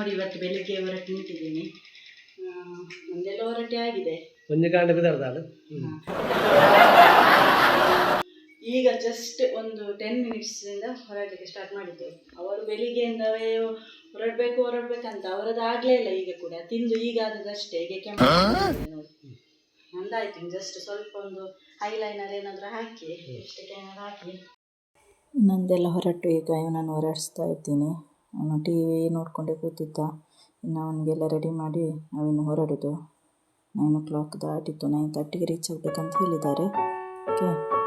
ನೋಡಿ ಇವತ್ತು ಬೆಳಿಗ್ಗೆ ಹೊರಟು ನಿಂತಿದ್ದೀನಿ. ಒಂದೆಲ್ಲ ಹೊರಟೆ ಆಗಿದೆ. ಈಗ ಜಸ್ಟ್ ಒಂದು ಟೆನ್ ಮಿನಿಟ್ಸಿಂದ ಹೊರಡಲಿಕ್ಕೆ ಸ್ಟಾರ್ಟ್ ಮಾಡಿದ್ದೆ. ಅವರು ಬೆಳಿಗ್ಗೆಯಿಂದವೇ ಹೊರಡಬೇಕು ಹೊರಡ್ಬೇಕಂತ ಅವರದ್ದು ಆಗಲೇ ಇಲ್ಲ ಈಗ ಕೂಡ. ತಿಂದು ಈಗ ಆದದಷ್ಟೇ ಈಗ ಕೆಮ್ಮ ನಂದಾಯ್ತು ಜಸ್ಟ್ ಸ್ವಲ್ಪ ಒಂದು ಐಲೈನರ್ ಏನಾದರೂ ಹಾಕಿ ಇಷ್ಟಕ್ಕೆ ಏನಾದರೂ ಹಾಕಿ. ನಂದೆಲ್ಲ ಹೊರಟು ಈಗ ನಾನು ಹೊರಡಿಸ್ತಾ ಇದ್ದೀನಿ. ಟಿ ವಿ ನೋಡಿಕೊಂಡೇ ಕೂತಿದ್ದ. ಇನ್ನು ಅವನಿಗೆಲ್ಲ ರೆಡಿ ಮಾಡಿ ನಾವಿನ್ನು ಹೊರಡೋದು. ನೈನ್ ಓ ಕ್ಲಾಕ್ ದಾಟಿತ್ತು ನೈನ್ ತರ್ಟಿಗೆ ರೀಚ್ ಆಗಬೇಕಂತ ಹೇಳಿದ್ದಾರೆ. Okay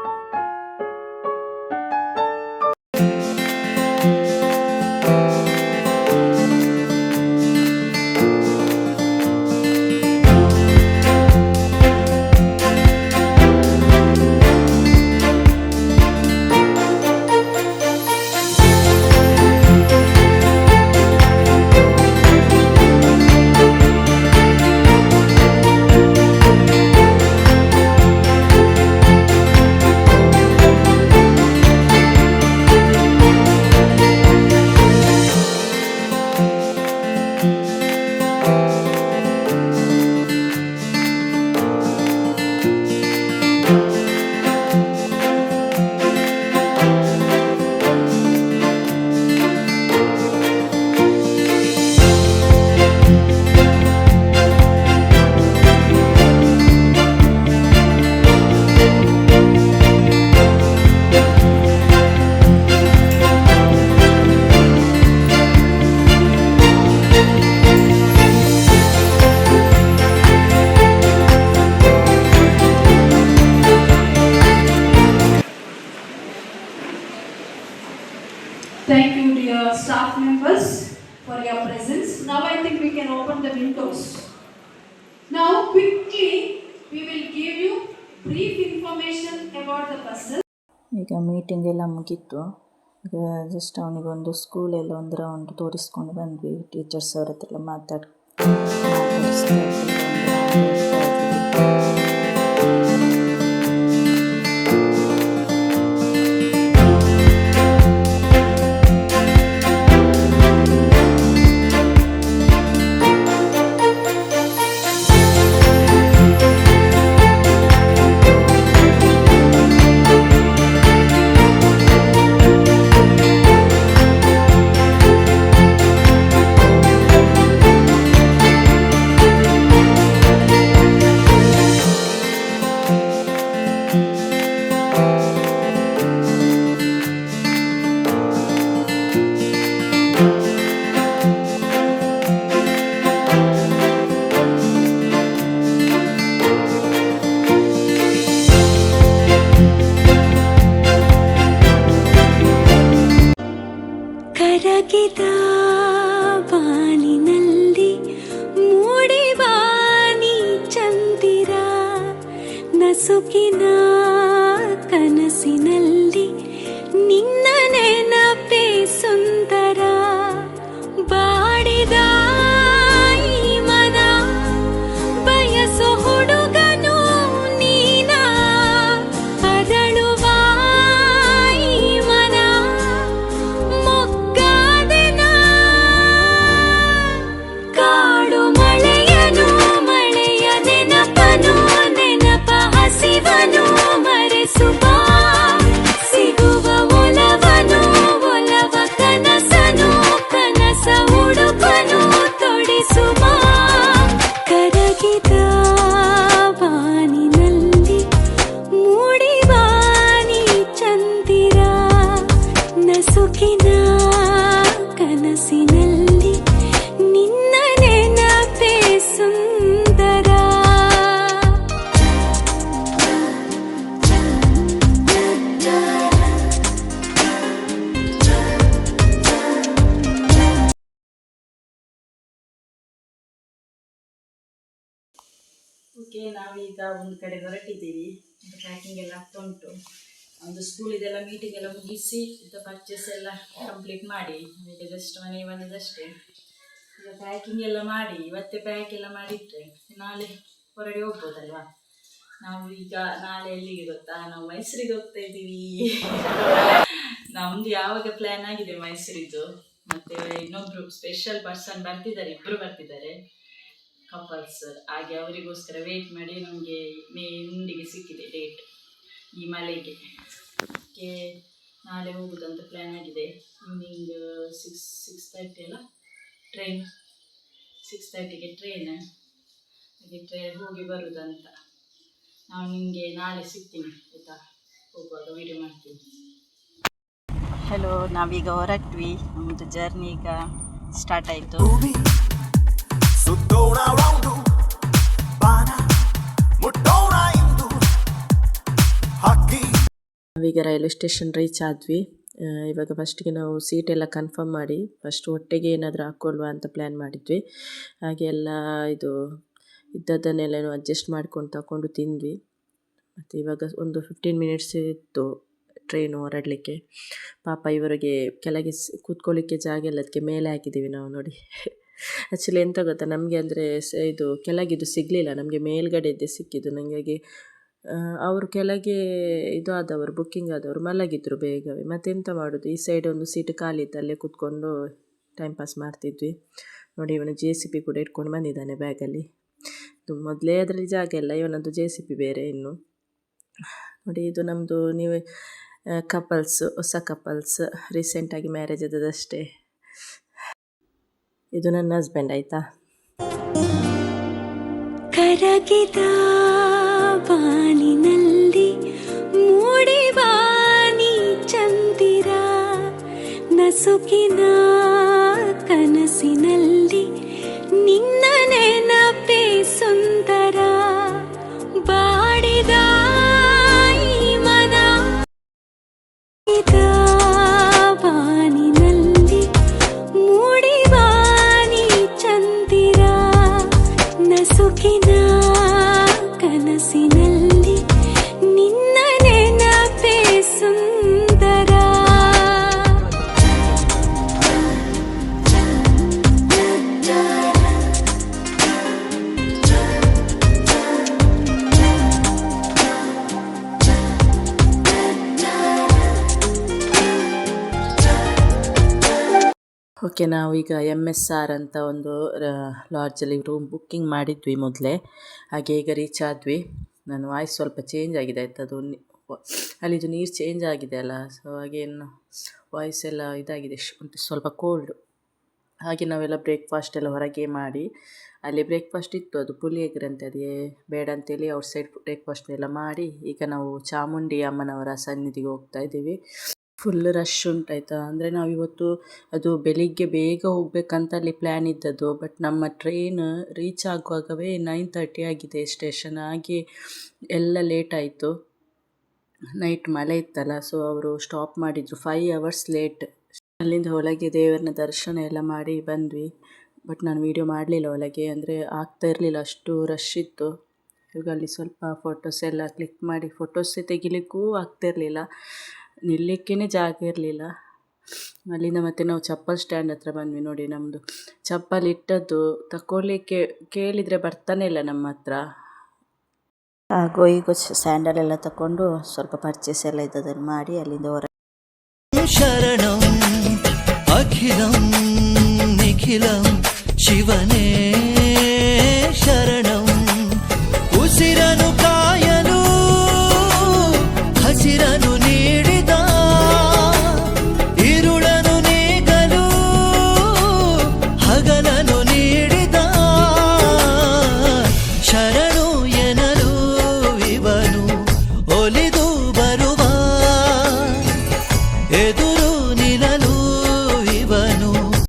Thank you dear staff members for your presence. Now I think we can open the windows. Now quickly we will give you brief information about the buses. ಈಗ meeting ಎಲ್ಲ ಮುಗೀತು ಈಗ just ಅವನಿಗೊಂದು ಸ್ಕೂಲೆಲ್ಲ ಒಂದು round ತೋರಿಸ್ಕೊಂಡು ಬಂದ್ವಿ teachers ಅವ್ರ ಹತ್ರ ಎಲ್ಲ ಮಾತಾಡ್ ಓಕೆ, ನಾವೀಗ ಒಂದು ಕಡೆ ಹೊರಟಿದ್ದೀವಿ. ಪ್ಯಾಕಿಂಗ್ ಎಲ್ಲ ಆಗ್ತಾ ಉಂಟು ಒಂದು ಸ್ಕೂಲಿದೆಲ್ಲ ಮೀಟಿಂಗ್ ಎಲ್ಲ ಮುಗಿಸಿ, ಇದು ಪರ್ಚೇಸ್ ಎಲ್ಲ ಕಂಪ್ಲೀಟ್ ಮಾಡಿ. ಈಗ ಜಸ್ಟ್ ಮನೆಗೆ ಬಂದದಷ್ಟೇ. ಈಗ ಪ್ಯಾಕಿಂಗ್ ಎಲ್ಲ ಮಾಡಿ, ಇವತ್ತೇ ಪ್ಯಾಕ್ ಎಲ್ಲ ಮಾಡಿಟ್ರೆ ನಾಳೆ ಹೊರಗೆ ಹೋಗ್ಬೋದಲ್ವಾ? ನಾವು ಈಗ ನಾಳೆ ಎಲ್ಲಿಗೆ ಗೊತ್ತಾ? ನಾವು ಮೈಸೂರಿಗೆ ಹೋಗ್ತಾ ಇದ್ದೀವಿ. ನಮ್ದು ಯಾವಾಗ ಪ್ಲ್ಯಾನ್ ಆಗಿದೆ ಮೈಸೂರಿದ್ದು? ಮತ್ತೆ ಇನ್ನೊಬ್ರು ಸ್ಪೆಷಲ್ ಪರ್ಸನ್ ಬರ್ತಿದ್ದಾರೆ, ಇಬ್ರು ಬರ್ತಿದ್ದಾರೆ. ಕಪಲ್ಸ್ ಹಾಗೆ ಅವರಿಗೋಸ್ಕರ ವೇಟ್ ಮಾಡಿ ನಮಗೆ ಮೇ ಎಂಡಿಗೆ ಸಿಕ್ಕಿದೆ ಡೇಟ್ ಈ ಮಳೆಗೆ. ಅದಕ್ಕೆ ನಾಳೆ ಹೋಗುದಂತ ಪ್ಲ್ಯಾನ್ ಆಗಿದೆ. ಈವ್ನಿಂಗ್ ಸಿಕ್ಸ್ ಸಿಕ್ಸ್ ತರ್ಟಿ ಅಲ್ಲ? ಟ್ರೈನ್ ಸಿಕ್ಸ್ ತರ್ಟಿಗೆ ಟ್ರೈನ್ ಹಾಗೆ ಟ್ರೈನ್ ಹೋಗಿ ಬರುದಂತ. ನಾನು ನಿಮಗೆ ನಾಳೆ ಸಿಗ್ತೀನಿ ಆಯಿತಾ? ಹೋಗುವಾಗ ವೀಡಿಯೋ ಮಾಡ್ತೀನಿ. ಹಲೋ ನಾವೀಗ ಹೊರಟ್ವಿ. ನಮ್ಮದು ಜರ್ನಿ ಈಗ ಸ್ಟಾರ್ಟ್ ಆಯಿತು. ಹಕ್ಕಿ ನಾವೀಗ ರೈಲ್ವೆ ಸ್ಟೇಷನ್ ರೀಚ್ ಆದ್ವಿ. ಇವಾಗ ಫಸ್ಟಿಗೆ ನಾವು ಸೀಟ್ ಎಲ್ಲ ಕನ್ಫರ್ಮ್ ಮಾಡಿ ಫಸ್ಟ್ ಹೊಟ್ಟೆಗೆ ಏನಾದರೂ ಹಾಕ್ಕೊಳ್ವಾ ಅಂತ ಪ್ಲ್ಯಾನ್ ಮಾಡಿದ್ವಿ. ಹಾಗೆ ಎಲ್ಲ ಇದು ಇದ್ದದ್ದನ್ನೆಲ್ಲ ಅಡ್ಜಸ್ಟ್ ಮಾಡ್ಕೊಂಡು ತಗೊಂಡು ತಿಂದ್ವಿ. ಮತ್ತು ಇವಾಗ ಒಂದು ಫಿಫ್ಟೀನ್ ಮಿನಿಟ್ಸ್ ಇತ್ತು ಟ್ರೈನು ಹೊರಡಲಿಕ್ಕೆ ಪಾಪ ಇವರಿಗೆ ಕೆಳಗೆ ಕೂತ್ಕೊಳ್ಳಿಕ್ಕೆ ಜಾಗ ಇಲ್ಲ, ಅದಕ್ಕೆ ಮೇಲೆ ಹಾಕಿದ್ದೀವಿ ನಾವು ನೋಡಿ. ಆ್ಯಕ್ಚುಲಿ ಎಂತ ಗೊತ್ತಾ? ನಮಗೆ ಅಂದರೆ ಇದು ಕೆಳಗಿದ್ದು ಸಿಗಲಿಲ್ಲ. ನಮಗೆ ಮೇಲ್ಗಡೆದ್ದೇ ಸಿಕ್ಕಿದ್ದು. ನನಗೆ ಅವರು ಕೆಳಗೆ ಇದು ಆದವರು ಬುಕ್ಕಿಂಗ್ ಆದವರು ಮಲಗಿದ್ರು ಬೇಗವೇ. ಮತ್ತೆಂತ ಮಾಡೋದು? ಈ ಸೈಡ್ ಒಂದು ಸೀಟ್ ಖಾಲಿ ಇತ್ತು. ಅಲ್ಲೇ ಕೂತ್ಕೊಂಡು ಟೈಮ್ ಪಾಸ್ ಮಾಡ್ತಿದ್ವಿ. ನೋಡಿ, ಇವನು ಜೆ ಸಿ ಪಿ ಕೂಡ ಇಟ್ಕೊಂಡು ಬಂದಿದ್ದಾನೆ ಬ್ಯಾಗಲ್ಲಿ ಇದು ಮೊದಲೇ ಅದರಲ್ಲಿ ಜಾಗ ಇಲ್ಲ. ಇವನದು ಜೆ ಸಿ ಪಿ ಬೇರೆ ಇನ್ನು. ನೋಡಿ, ಇದು ನಮ್ಮದು ನೀವು ಕಪಲ್ಸ್ ಹೊಸ ಕಪಲ್ಸ್ ರೀಸೆಂಟಾಗಿ ಮ್ಯಾರೇಜ್ ಆದದಷ್ಟೇ ಇದು ನನ್ನ ಹಸ್ಬೆಂಡ್ ಆಯ್ತಾ? ಕರಗಿದ ಬಾನಿನಲ್ಲಿ ಮೂಡಿವಾನಿ ಚಂದಿರ, ನಸುಕಿನ ಕನಸಿನಲ್ಲಿ ನಿನ್ನ ನೆನಪೆ ಸುಂದರ, ಬಾಡಿದ ಮನ. ಓಕೆ ಈಗ ಎಂ ಎಸ್ ಆರ್ ಅಂತ ಒಂದು ಲಾಡ್ಜಲ್ಲಿ ರೂಮ್ ಬುಕ್ಕಿಂಗ್ ಮಾಡಿದ್ವಿ ಮೊದಲೇ. ಹಾಗೆ ಈಗ ರೀಚ್ ಆದ್ವಿ. ನನ್ನ ವಾಯ್ಸ್ ಸ್ವಲ್ಪ ಚೇಂಜ್ ಆಗಿದೆ, ಆಯ್ತು? ಅದು ಅಲ್ಲಿದು ನೀರು ಚೇಂಜ್ ಆಗಿದೆ ಅಲ್ಲ? ಸೊ ಹಾಗೇನು ವಾಯ್ಸ್ ಎಲ್ಲ ಇದಾಗಿದೆ. ಸ್ವಲ್ಪ ಕೋಲ್ಡು ಹಾಗೆ ನಾವೆಲ್ಲ ಬ್ರೇಕ್ಫಾಸ್ಟ್ ಎಲ್ಲ ಹೊರಗೆ ಮಾಡಿ, ಅಲ್ಲಿ ಬ್ರೇಕ್ಫಾಸ್ಟ್ ಇತ್ತು, ಅದು ಪುಳಿಯೋಗರೆ ಅಂತ, ಅದೇ ಬೇಡ ಅಂತೇಳಿ ಔಟ್ ಸೈಡ್ ಬ್ರೇಕ್ಫಾಸ್ಟ್ ಎಲ್ಲ ಮಾಡಿ, ಈಗ ನಾವು ಚಾಮುಂಡಿ ಅಮ್ಮನವರ ಸನ್ನಿಧಿಗೆ ಹೋಗ್ತಾ ಇದ್ದೀವಿ. ಫುಲ್ ರಶ್ ಉಂಟಾಯ್ತಾ? ಅಂದರೆ ನಾವು ಇವತ್ತು ಅದು ಬೆಳಿಗ್ಗೆ ಬೇಗ ಹೋಗ್ಬೇಕಂತ ಅಲ್ಲಿ ಪ್ಲ್ಯಾನ್ ಇದ್ದದ್ದು ಬಟ್ ನಮ್ಮ ಟ್ರೈನ್ ರೀಚ್ ಆಗುವಾಗವೇ ನೈನ್ ತರ್ಟಿ ಆಗಿದೆ ಸ್ಟೇಷನ್ ಹಾಗೆ ಎಲ್ಲ ಲೇಟ್ ಆಯಿತು. ನೈಟ್ ಮಳೆ ಇತ್ತಲ್ಲ ಸೊ ಅವರು ಸ್ಟಾಪ್ ಮಾಡಿದರು. ಫೈವ್ ಅವರ್ಸ್ ಲೇಟ್ ಅಲ್ಲಿಂದ ಒಳಗೆ ದೇವರನ್ನ ದರ್ಶನ ಎಲ್ಲ ಮಾಡಿ ಬಂದ್ವಿ. ಬಟ್ ನಾನು ವೀಡಿಯೋ ಮಾಡಲಿಲ್ಲ ಒಳಗೆ, ಅಂದರೆ ಆಗ್ತಾ ಇರಲಿಲ್ಲ, ಅಷ್ಟು ರಶ್ ಇತ್ತು. ಇವಾಗ ಅಲ್ಲಿ ಸ್ವಲ್ಪ ಫೋಟೋಸ್ ಎಲ್ಲ ಕ್ಲಿಕ್ ಮಾಡಿ ಫೋಟೋಸ್ ತೆಗಿಲಿಕ್ಕೂ ಆಗ್ತಿರಲಿಲ್ಲ ನಿಲ್ಲಿಕ್ಕೇ ಜಾಗ ಇರಲಿಲ್ಲ. ಅಲ್ಲಿಂದ ಮತ್ತೆ ನಾವು ಚಪ್ಪಲ್ ಸ್ಟ್ಯಾಂಡ್ ಹತ್ರ ಬಂದ್ವಿ ನೋಡಿ ನಮ್ಮದು ಚಪ್ಪಲಿ ಇಟ್ಟದ್ದು ತಕೊಳ್ಳಿಕ್ಕೆ ಕೇಳಿದರೆ ಬರ್ತಾನೆ ಇಲ್ಲ ನಮ್ಮ ಹತ್ರ. ಹಾಗೂ ಈಗ ಸ್ಯಾಂಡಲ್ ಎಲ್ಲ ತಗೊಂಡು ಸ್ವಲ್ಪ ಪರ್ಚೇಸ್ ಎಲ್ಲ ಇದ್ದದನ್ನು ಮಾಡಿ ಅಲ್ಲಿಂದ ಹೊರ ಶರಣಂ, ಅಖಿಲಂ, ನಿಖಿಲಂ, ಶಿವನೇ ಶರಣಂ. ಉಸಿರನು ಕಾಯಲು ಹಸಿರನು